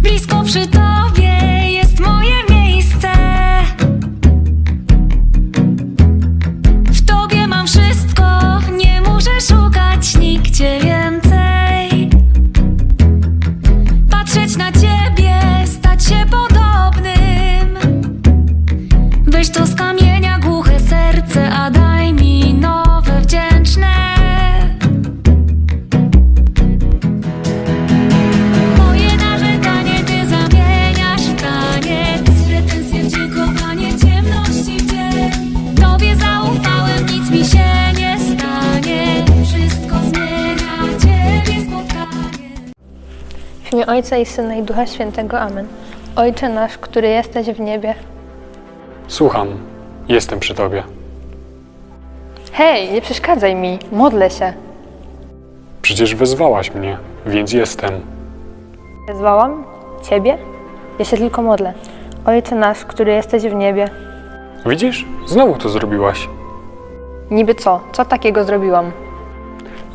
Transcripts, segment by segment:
Blisko przy tobie Ojca i Syna i Ducha Świętego. Amen. Ojcze nasz, który jesteś w niebie. Słucham, jestem przy tobie. Hej, nie przeszkadzaj mi, modlę się. Przecież wezwałaś mnie, więc jestem. Wezwałam Ciebie? Ja się tylko modlę. Ojcze nasz, który jesteś w niebie. Widzisz? Znowu to zrobiłaś. Niby co? Co takiego zrobiłam?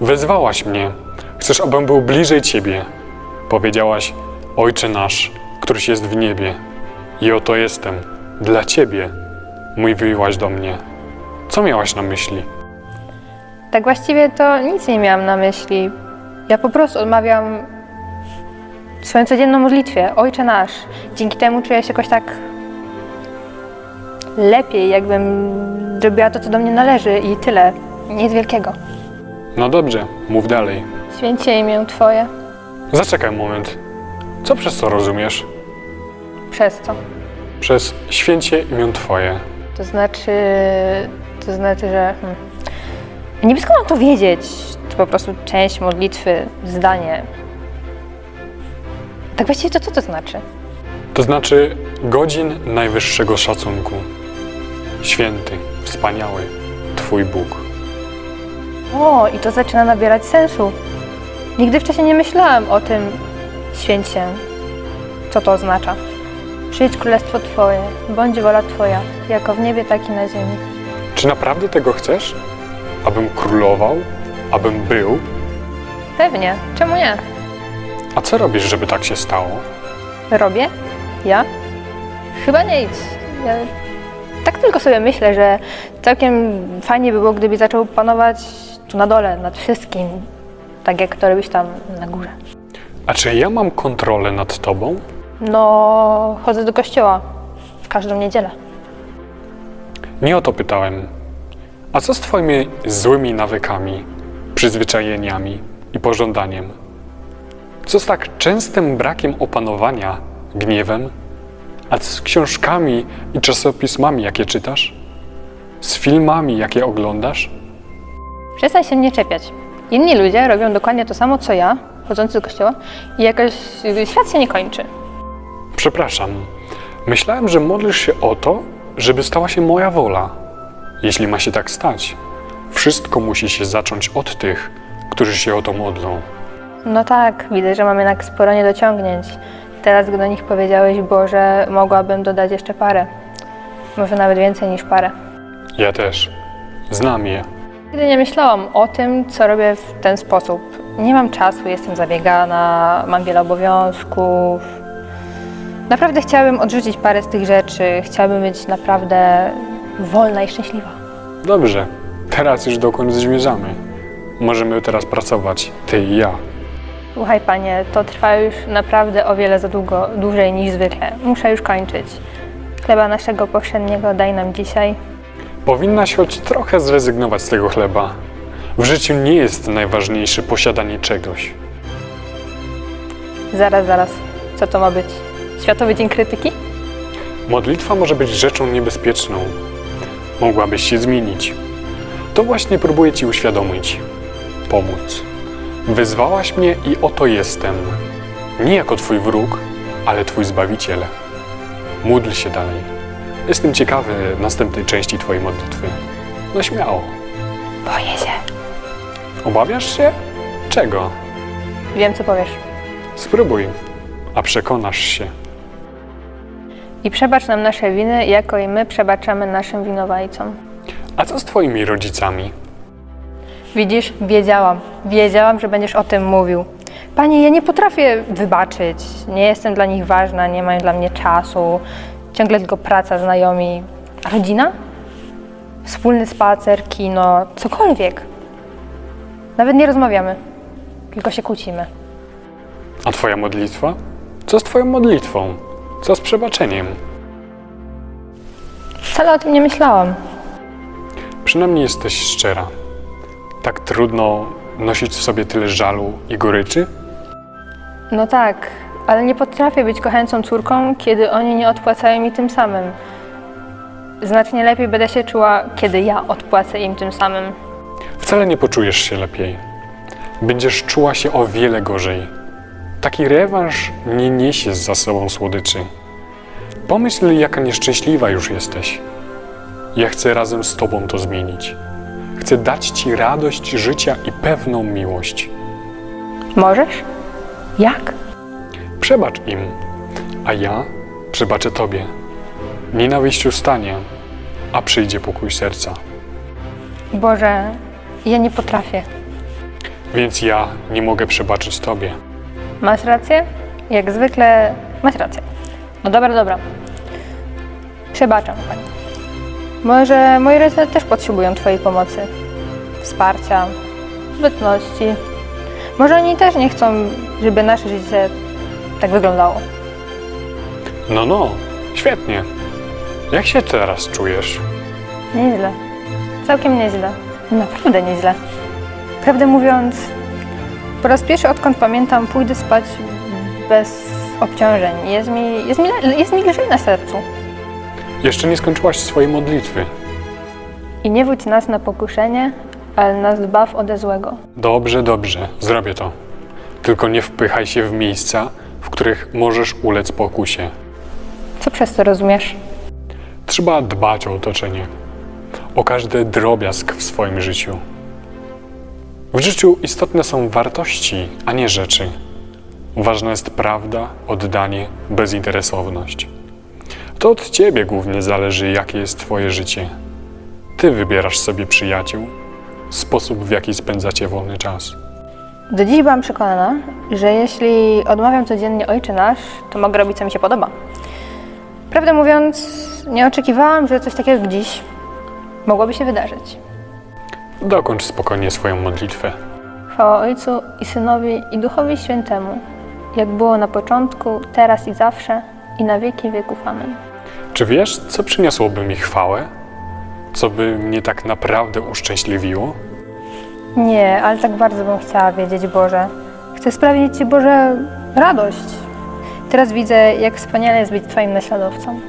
Wezwałaś mnie. Chcesz, abym był bliżej ciebie. Powiedziałaś, Ojcze nasz, któryś jest w niebie. I oto jestem. Dla ciebie. Mówiłaś do mnie. Co miałaś na myśli? Tak właściwie to nic nie miałam na myśli. Ja po prostu odmawiam swoją codzienną modlitwie. Ojcze nasz. Dzięki temu czuję się jakoś tak lepiej, jakbym zrobiła to, co do mnie należy i tyle. Nic wielkiego. No dobrze, mów dalej. Święcie imię Twoje. Zaczekaj moment. Co przez to rozumiesz? Przez co? Przez święcie imię Twoje. To znaczy, to znaczy, że hmm. niby skąd mam to wiedzieć? To po prostu część modlitwy, zdanie. Tak właściwie to co to znaczy? To znaczy godzin najwyższego szacunku. Święty, wspaniały, Twój Bóg. O, i to zaczyna nabierać sensu. Nigdy wcześniej nie myślałam o tym święcie. Co to oznacza? Przyjdź królestwo Twoje, bądź wola Twoja, jako w niebie, tak i na ziemi. Czy naprawdę tego chcesz? Abym królował? Abym był? Pewnie, czemu nie? A co robisz, żeby tak się stało? Robię? Ja? Chyba nic. Ja tak tylko sobie myślę, że całkiem fajnie by było, gdyby zaczął panować tu na dole, nad wszystkim. Tak jak to robisz tam na górze. A czy ja mam kontrolę nad Tobą? No, chodzę do kościoła w każdą niedzielę. Nie o to pytałem. A co z Twoimi złymi nawykami, przyzwyczajeniami i pożądaniem? Co z tak częstym brakiem opanowania, gniewem? A z książkami i czasopismami, jakie czytasz? Z filmami, jakie oglądasz? Przestań się mnie czepiać. Inni ludzie robią dokładnie to samo, co ja, chodzący do kościoła i jakoś świat się nie kończy. Przepraszam. Myślałem, że modlisz się o to, żeby stała się moja wola. Jeśli ma się tak stać, wszystko musi się zacząć od tych, którzy się o to modlą. No tak, widzę, że mam jednak sporo niedociągnięć. Teraz, gdy do nich powiedziałeś, Boże, mogłabym dodać jeszcze parę. Może nawet więcej niż parę. Ja też. Znam je. Nigdy nie myślałam o tym, co robię w ten sposób. Nie mam czasu, jestem zabiegana, mam wiele obowiązków. Naprawdę chciałabym odrzucić parę z tych rzeczy. Chciałabym być naprawdę wolna i szczęśliwa. Dobrze. Teraz już dokąd zmierzamy. Możemy teraz pracować, ty i ja. Słuchaj, panie, to trwa już naprawdę o wiele za długo, dłużej niż zwykle. Muszę już kończyć. Chleba naszego powszedniego daj nam dzisiaj. Powinnaś choć trochę zrezygnować z tego chleba. W życiu nie jest najważniejsze posiadanie czegoś. Zaraz, zaraz. Co to ma być? Światowy Dzień Krytyki? Modlitwa może być rzeczą niebezpieczną. Mogłabyś się zmienić. To właśnie próbuję Ci uświadomić. Pomóc. Wyzwałaś mnie i oto jestem. Nie jako Twój wróg, ale Twój Zbawiciel. Módl się dalej. Jestem ciekawy następnej części Twojej modlitwy. No śmiało. Boję się. Obawiasz się? Czego? Wiem, co powiesz. Spróbuj, a przekonasz się. I przebacz nam nasze winy, jako i my przebaczamy naszym winowajcom. A co z Twoimi rodzicami? Widzisz, wiedziałam. Wiedziałam, że będziesz o tym mówił. Panie, ja nie potrafię wybaczyć. Nie jestem dla nich ważna, nie mają dla mnie czasu. Ciągle tylko praca, znajomi. Rodzina? Wspólny spacer, kino, cokolwiek. Nawet nie rozmawiamy, tylko się kłócimy. A twoja modlitwa? Co z twoją modlitwą? Co z przebaczeniem? Wcale o tym nie myślałam. Przynajmniej jesteś szczera. Tak trudno nosić w sobie tyle żalu i goryczy? No tak, ale nie potrafię być kochającą córką, kiedy oni nie odpłacają mi tym samym. Znacznie lepiej będę się czuła, kiedy ja odpłacę im tym samym. Wcale nie poczujesz się lepiej. Będziesz czuła się o wiele gorzej. Taki rewanż nie niesie za sobą słodyczy. Pomyśl, jaka nieszczęśliwa już jesteś. Ja chcę razem z Tobą to zmienić. Chcę dać Ci radość życia i pewną miłość. Możesz? Jak? Przebacz im, a ja przebaczę Tobie. Nienawiść ustanie, a przyjdzie pokój serca. Boże, ja nie potrafię. Więc ja nie mogę przebaczyć Tobie. Masz rację? Jak zwykle masz rację. No dobra, dobra. Przebaczam pani. Może moi rodzice też potrzebują twojej pomocy, wsparcia, obecności. Może oni też nie chcą, żeby nasze życie tak wyglądało. No, no, świetnie. Jak się teraz czujesz? Nieźle. Całkiem nieźle. Naprawdę nieźle. Prawdę mówiąc, po raz pierwszy odkąd pamiętam, pójdę spać bez obciążeń. Jest mi, jest mi, jest mi lżej na sercu. Jeszcze nie skończyłaś swojej modlitwy. I nie wódź nas na pokuszenie, ale nas zbaw ode złego. Dobrze, dobrze, zrobię to. Tylko nie wpychaj się w miejsca, w których możesz ulec pokusie. Co przez to rozumiesz? Trzeba dbać o otoczenie, o każdy drobiazg w swoim życiu. W życiu istotne są wartości, a nie rzeczy. Ważna jest prawda, oddanie, bezinteresowność. To od ciebie głównie zależy, jakie jest twoje życie. Ty wybierasz sobie przyjaciół, sposób, w jaki spędzacie wolny czas. Do dziś byłam przekonana, że jeśli odmawiam codziennie Ojcze Nasz, to mogę robić, co mi się podoba. Prawdę mówiąc, nie oczekiwałam, że coś takiego jak dziś mogłoby się wydarzyć. Dokończ spokojnie swoją modlitwę. Chwała Ojcu i Synowi i Duchowi Świętemu, jak było na początku, teraz i zawsze, i na wieki wieków. Amen. Czy wiesz, co przyniosłoby mi chwałę? Co by mnie tak naprawdę uszczęśliwiło? Nie, ale tak bardzo bym chciała wiedzieć, Boże. Chcę sprawić Ci, Boże, radość. Teraz widzę, jak wspaniale jest być Twoim naśladowcą.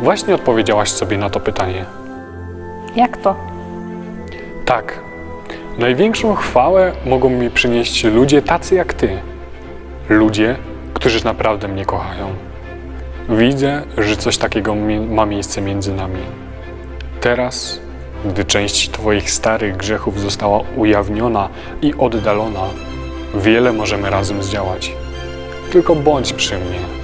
Właśnie odpowiedziałaś sobie na to pytanie. Jak to? Tak. Największą chwałę mogą mi przynieść ludzie tacy jak ty. Ludzie, którzy naprawdę mnie kochają. Widzę, że coś takiego ma miejsce między nami. Teraz, gdy część Twoich starych grzechów została ujawniona i oddalona, wiele możemy razem zdziałać. Tylko bądź przy mnie,